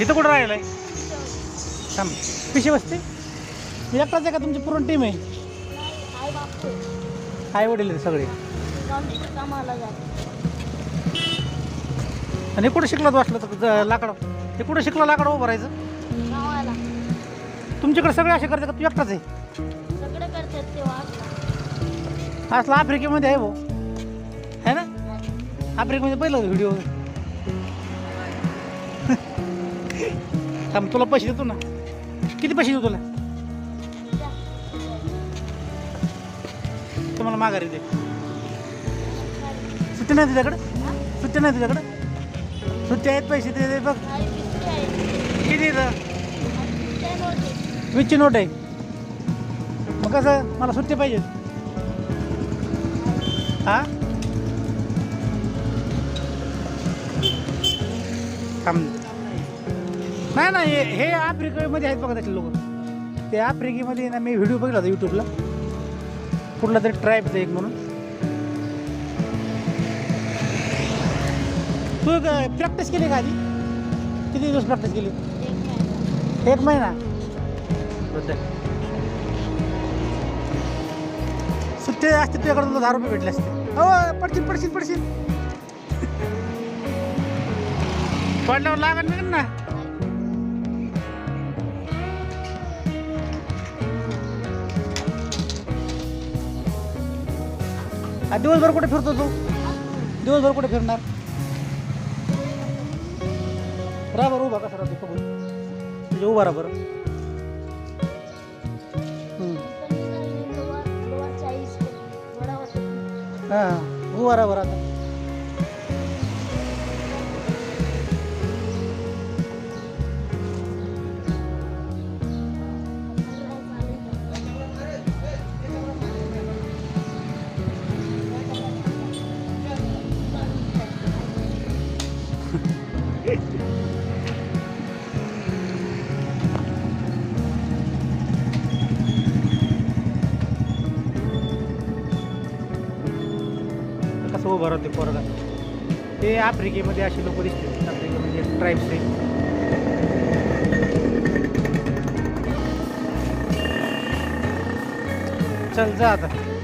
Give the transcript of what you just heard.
इथं कुठं राहिलाय? थांब. पिशी बसते. एकटाच आहे का तुमची पूर्ण टीम आहे? आई वडील आहेत सगळे. आणि कुठं शिकला तू असलं तर लाकड? हे कुठं शिकला लाकड उभं राहायचं? तुमच्याकडे सगळे असे करते का? तू एकटाच आहे? सगळे करतात ते वाचला असलं आफ्रिकेमध्ये आहे भाऊ. है ना? आफ्रिकेमध्ये पहिलं व्हिडिओ. थांब तुला पैसे देतो ना. किती पैसे देऊ तुला? तुम्हाला माघारी दे. सुट्टी नाही तुझ्याकडे? सुट्टी नाही तुझ्याकडे? सुट्टी आहेत पैसे दे दे बघ. किती वीसची नोट आहे. मग कसं? मला सुट्टी पाहिजे. हा? थांब. नाही नाही हे- हे आफ्रिकेमध्ये आहेत बघा त्याचे लोक. ते आफ्रिकेमध्ये ना मी व्हिडिओ बघितला होता यूट्यूबला कुठला तरी ट्राईबचा एक म्हणून. तू प्रॅक्टिस केली का आधी? किती दिवस प्रॅक्टिस केली? एक महिना. सुट्टे असते तुझ्याकडे तुला दहा रुपये भेटले असते. हो पडशील पडशील पडशील. पडल्यावर लागत नाही ना. आ, दिवसभर कुठे फिरतो तू? दिवसभर कुठे फिरणार? राहा बरं उभा कसा राहतो बघू म्हणजे उभा राहा बरं. हां उभा राहा बरं आता. कसं उभं राहते पोरगा. ते आफ्रिकेमध्ये असे लोक दिसते. आफ्रिकेमध्ये म्हणजे ट्राईब्स आहे. चल जा आता.